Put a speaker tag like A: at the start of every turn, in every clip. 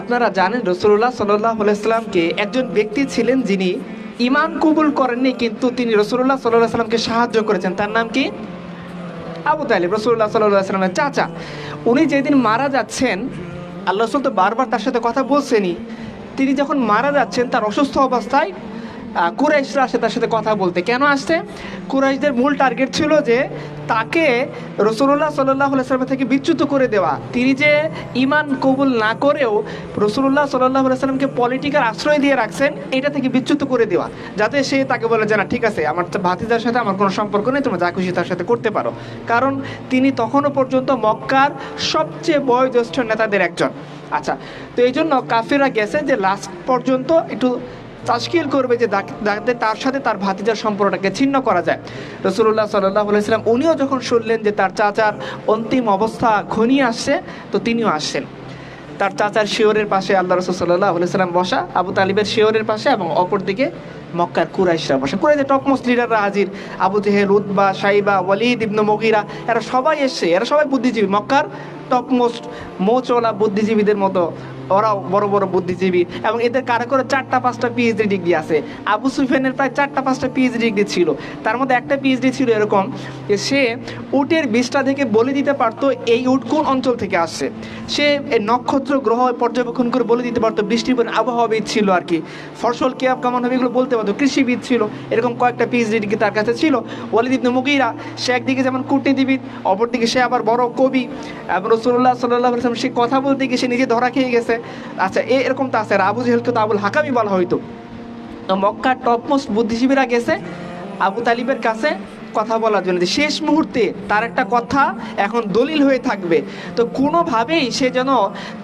A: আপনারা জানেন রসুল্লাহ সাল্লাহ একজন ব্যক্তি ছিলেন যিনি ইমান কবুল করেননি, কিন্তু তিনি রসুল্লাহ সাল্লাহ সাল্লামকে সাহায্য করেছেন। তার নাম কি? আবু তালিব রসুল্লাহ সাল্লাহ সাল্লামের চাচা। উনি যেদিন মারা যাচ্ছেন, আল্লাহ রসুল তো বারবার তার সাথে কথা বলছেনই, তিনি যখন মারা যাচ্ছেন, তার অসুস্থ অবস্থায় কুরাইশরা আসে তার সাথে কথা বলতে। কেন আসছে কুরাইশদের মূল টার্গেট ছিল যে তাকে রসুল্লাহ সাল্লাহ সাল্লাম থেকে বিচ্যুত করে দেওয়া। তিনি যে ইমান কবুল না করেও রসুল্লাহ সাল্লাহ সাল্লামকে পলিটিক্যাল আশ্রয় দিয়ে রাখছেন, এটা থেকে বিচ্যুত করে দেওয়া। যাতে সে তাকে বলে যে, না, ঠিক আছে, আমার ভাতিজার সাথে আমার কোনো সম্পর্ক নেই, তোমরা যা খুশি তার সাথে করতে পারো। কারণ তিনি তখনও পর্যন্ত মক্কার সবচেয়ে বয়োজ্যেষ্ঠ নেতাদের একজন। আচ্ছা তো এই জন্য কাফিরা গেছে যে লাস্ট পর্যন্ত একটু তাস্কিল করবে যে যাতে তার সাথে তার ভাতিজার সম্পর্কটাকে ছিন্ন করা যায়। রসুল্লাহ সাল্লাহ আলাইসাল্লাম উনিও যখন শুনলেন যে তার চাচার অন্তিম অবস্থা ঘনিয়ে আসছে, তো তিনিও আসছেন। তার চাচার শিওরের পাশে আল্লাহ রসুল সাল্লাহ বসা, আবু তালিবের শিওরের পাশে এবং অপরদিকে মক্কার কুরাইশরা বসা। কুরাইশের টপ মোস্ট লিডাররা হাজির, আবু জেহেল উদ্বা সাইবা, ওয়ালিদ ইবনু মগিরা, এরা সবাই এসছে, এরা সবাই বুদ্ধিজীবী। মক্কার টপ মোস্ট মোচওয়ালা বুদ্ধিজীবীদের মতো ওরাও বড় বড় বুদ্ধিজীবী এবং এদের কারও করে চারটা, পাঁচটা পিএইচডি ডিগ্রি আছে। আবু সুফিয়ানের প্রায় চারটা, পাঁচটা পিএইচডি ডিগ্রি ছিল। তার মধ্যে একটা পিএইচডি ছিল এরকম যে সে উটের বিষটা থেকে বলে দিতে পারতো এই উট কোন অঞ্চল থেকে আসছে। সে নক্ষত্র গ্রহ পর্যবেক্ষণ করে বলে দিতে পারতো বৃষ্টির পর আবহাওয়াবিদ ছিল আর কি। ফসল কে কেমন হবে এগুলো বলতে পারতো, কৃষিবিদ ছিল। এরকম কয়েকটা পিএইচডি ডিগ্রি তার কাছে ছিল। ওয়ালিদ মুগিরা, সে একদিকে যেমন কূটনীতিবিদ, অপরদিকে সে আবার বড় কবি। এবং রসুল্লাহ সাল্লাহ সে কথা বলতে গিয়ে সে নিজে ধরা খেয়ে গেছে। আচ্ছা এরকম তো আছে। আবু জেহেলকে তো আবুল হাকামি বলা হইতো। তো মক্কার টপমোস্ট বুদ্ধিজীবীরা গেছে, আবু তালিবের কাছে। কথা বলার জন্য যে শেষ মুহূর্তে তার একটা কথা এখন দলিল হয়ে থাকবে। তো কোনোভাবেই সে যেন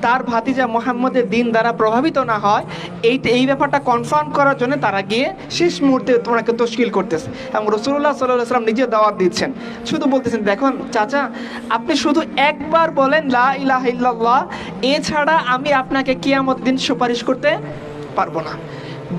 A: তার ভাতিজা মোহাম্মদের দিন দ্বারা প্রভাবিত না হয়, এই এই ব্যাপারটা কনফার্ম করার জন্য তারা গিয়ে শেষ মুহূর্তে তোমাকে তশকিল করতেছে এবং রসুল্লাহ সাল্লাহ সাল্লাম নিজে দাওয়াত দিচ্ছেন। শুধু বলতেছেন, দেখুন চাচা, আপনি শুধু একবার বলেন লা ইলাহা ইল্লাল্লাহ, এছাড়া আমি আপনাকে কিয়ামত দিন সুপারিশ করতে পারব না।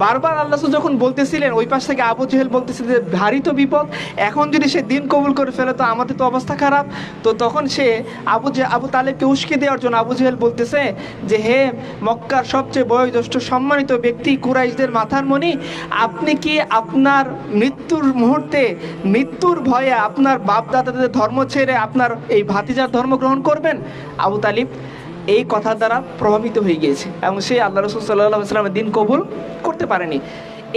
A: বারবার আল্লাহ যখন বলতেছিলেন, ওই পাশ থেকে আবু জেহেল বলতেছিল যে, ভারী তো বিপদ, এখন যদি সে দিন কবুল করে ফেলে, তো আমাদের তো অবস্থা খারাপ। তো তখন সে আবু জে, আবু তালেবকে উস্কে দেওয়ার জন্য আবু জেহেল বলতেছে যে, হে মক্কার সবচেয়ে বয়োজ্যেষ্ঠ সম্মানিত ব্যক্তি কুরাইশদের মাথার মণি, আপনি কি আপনার মৃত্যুর মুহূর্তে, মৃত্যুর ভয়ে আপনার বাপ দাদাদের ধর্ম ছেড়ে আপনার এই ভাতিজার ধর্ম গ্রহণ করবেন? আবু তালিব এই কথা দ্বারা প্রভাবিত হয়ে গিয়েছে এবং সে আল্লাহ রসুল সাল্লাহ দিন কবুল করতে পারেনি।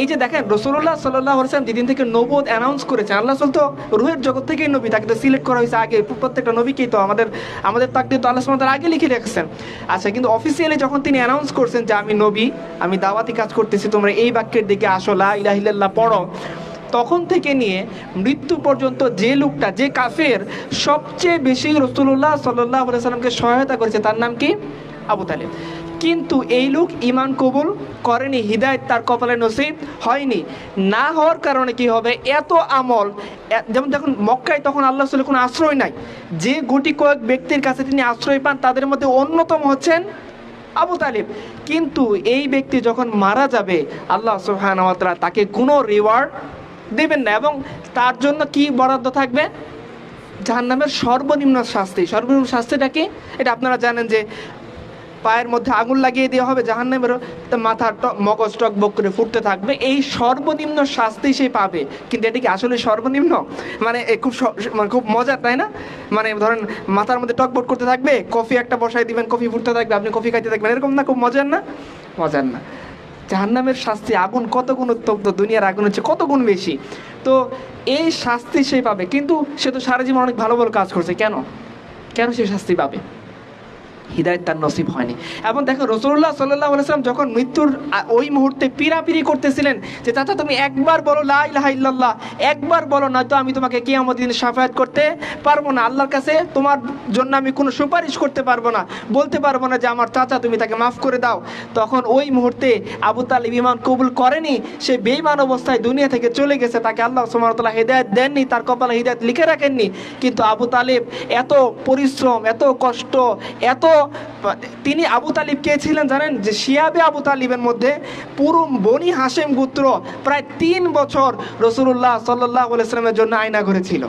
A: এই যে দেখেন রসুল্লাহ সাল্লাহ সাল্লাম যেদিন থেকে নবদ অ্যানাউন্স করেছে আল্লাহ সাল তো রুহের জগৎ থেকেই নবী, তাকে তো সিলেক্ট করা হয়েছে আগে, প্রত্যেকটা নবীকেই তো আমাদের আমাদের তাকদির তো আল্লাহ সাল্লাম আগে লিখে রেখেছেন। আচ্ছা কিন্তু অফিসিয়ালি যখন তিনি অ্যানাউন্স করছেন যে আমি নবী, আমি দাওয়াতি কাজ করতেছি, তোমরা এই বাক্যের দিকে আসো, লা ইলাহিল্লাহ পড়ো তখন থেকে নিয়ে মৃত্যু পর্যন্ত যে লোকটা, যে কাফের সবচেয়ে বেশি রসুল্লাহ সাল্লাহ সাল্লামকে সহায়তা করেছে, তার নাম কি? আবু তালেব। কিন্তু এই লোক ইমান কবুল করেনি, হৃদায়ত তার কপালে নসিব হয়নি। না হওয়ার কারণে কি হবে? এত আমল যেমন দেখুন, মক্কায় তখন আল্লাহ রসুলের কোনো আশ্রয় নাই। যে গুটি কয়েক ব্যক্তির কাছে তিনি আশ্রয় পান, তাদের মধ্যে অন্যতম হচ্ছেন আবু তালিব। কিন্তু এই ব্যক্তি যখন মারা যাবে, আল্লাহ সুবহান তাকে কোনো রিওয়ার্ড দেবেন না এবং তার জন্য কি বরাদ্দ থাকবে? জাহান্নামের সর্বনিম্ন শাস্তি। সর্বনিম্ন শাস্তিটা কি? এটা আপনারা জানেন যে পায়ের মধ্যে আগুন লাগিয়ে দেওয়া হবে জাহান্নামের মাথার মগজ টক বক করে ফুটতে থাকবে। এই সর্বনিম্ন শাস্তি সে পাবে। কিন্তু এটা কি আসলে সর্বনিম্ন? মানে খুব মানে খুব মজার, তাই না? মানে ধরেন মাথার মধ্যে টক বক করতে থাকবে, কফি একটা বসাই দিবেন, কফি ফুটতে থাকবে, আপনি কফি খাইতে থাকবেন। এরকম না? খুব মজার না? মজার না। জাহান্নামের শাস্তি, আগুন কত গুণ উত্তপ্ত, দুনিয়ার আগুন হচ্ছে কত গুণ বেশি। তো এই শাস্তি সে পাবে, কিন্তু সে তো সারা জীবন অনেক ভালো ভালো কাজ করছে। কেন? কেন সে শাস্তি পাবে? হৃদায়ত তার নসিব হয়নি। এবং দেখো রসুল্লাহ সাল্লাহ আলাইসালাম যখন মৃত্যুর ওই মুহূর্তে পিরাপিরি করতেছিলেন, যে চাচা, তুমি একবার বলো লা ইল্লাল্লাহ, একবার বলো, নয়তো আমি তোমাকে কি আমাদের দিন সাফায়াত করতে পারব না। আল্লাহর কাছে তোমার জন্য আমি কোনো সুপারিশ করতে পারব না। বলতে পারব না যে আমার চাচা, তুমি তাকে মাফ করে দাও। তখন ওই মুহূর্তে আবু তালিব ইমান কবুল করেনি। সে বেইমান অবস্থায় দুনিয়া থেকে চলে গেছে। তাকে আল্লাহ সুমারতলা হেদায়ত দেননি, তার কপালে হৃদায়ত লিখে রাখেননি। কিন্তু আবু তালিব এত পরিশ্রম, এত কষ্ট, এত তিনি আবু তালিব কে ছিলেন জানেন? যে শিয়াবে আবু তালিবের মধ্যে পুরো বনি হাসেম গোত্র প্রায় তিন বছর রসুল্লাহ সাল্লাহ ইসলামের জন্য আয়না করেছিল।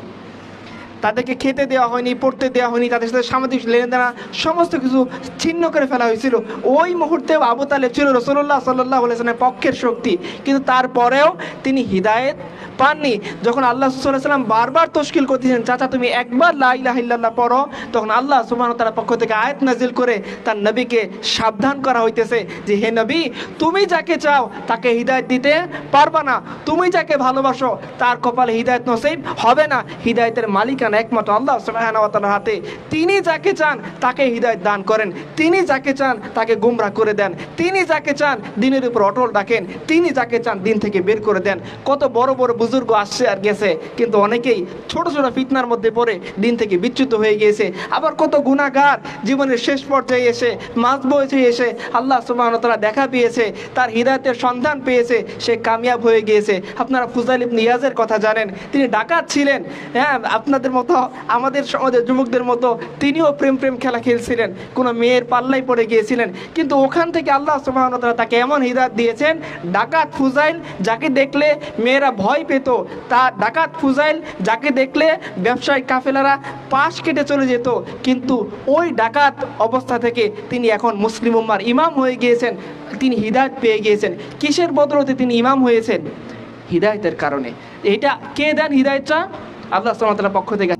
A: তাদেরকে খেতে দেওয়া হয়নি, পড়তে দেওয়া হয়নি, তাদের সাথে সামাজিক লেনদেনা, সমস্ত কিছু ছিন্ন করে ফেলা হয়েছিল। ওই মুহূর্তে আবু তালেব ছিল রসুল্লাহ সাল্লাহ আলাইসলামের পক্ষের শক্তি। কিন্তু তারপরেও তিনি হৃদায়ত পাননি। যখন আল্লাহ সাল্লাম বারবার তশকিল করতেছেন, চাচা, তুমি একবার লাইলাহিল্লাহ পড়ো। তখন আল্লাহ সুবাহ তার পক্ষ থেকে আয়াত নাজিল করে তার নবীকে সাবধান করা হইতেছে যে, হে নবী, তুমি যাকে চাও তাকে হৃদায়ত দিতে পারবা না। তুমি যাকে ভালোবাসো তার কপালে হৃদায়ত নসিব হবে না। হৃদায়তের মালিকানা একমাত্র আল্লাহ সুবাহর হাতে। তিনি যাকে চান তাকে হৃদায়ত দান করেন। তিনি যাকে চান তাকে গুমরা করে দেন। তিনি যাকে চান দিনের উপর অটল রাখেন। তিনি যাকে চান দিন থেকে বের করে দেন। কত বড় বড় বুজুর্গ আসছে আর গেছে, কিন্তু অনেকেই ছোট ছোট ফিতনার মধ্যে পড়ে দিন থেকে বিচ্যুত হয়ে গিয়েছে। আবার কত গুণাগার জীবনের শেষ পর্যায়ে এসে, মাঝ বয়সে এসে আল্লাহ সুবাহ তারা দেখা পেয়েছে, তার হৃদায়তের সন্ধান পেয়েছে, সে কামিয়াব হয়ে গিয়েছে। আপনারা ফুজাইল ইবনে ইয়াজের কথা জানেন, তিনি ডাকাত ছিলেন। হ্যাঁ আপনাদের মতো, আমাদের সমাজের যুবকদের মতো, তিনিও প্রেম প্রেম খেলা খেলছিলেন। কোনো মেয়ের পাল্লাই পড়ে গিয়েছিলেন। কিন্তু ওখান থেকে আল্লাহ সুবাহ তাকে এমন হৃদায়ত দিয়েছেন, ডাকাত ফুজাইল, যাকে দেখলে মেয়েরা ভয় পেত তা ডাকাত ফুজাইল, যাকে দেখলে ব্যবসায়িক কাফেলারা পাশ কেটে চলে যেত। কিন্তু ওই ডাকাত অবস্থা থেকে তিনি এখন মুসলিম উম্মার ইমাম হয়ে গিয়েছেন, তিনি হৃদায়ত পেয়ে গিয়েছেন। কিসের বদলতে তিনি ইমাম হয়েছেন? হৃদায়তের কারণে। এটা কে দেন হৃদায়তটা? আল্লাহ সালামের পক্ষ থেকে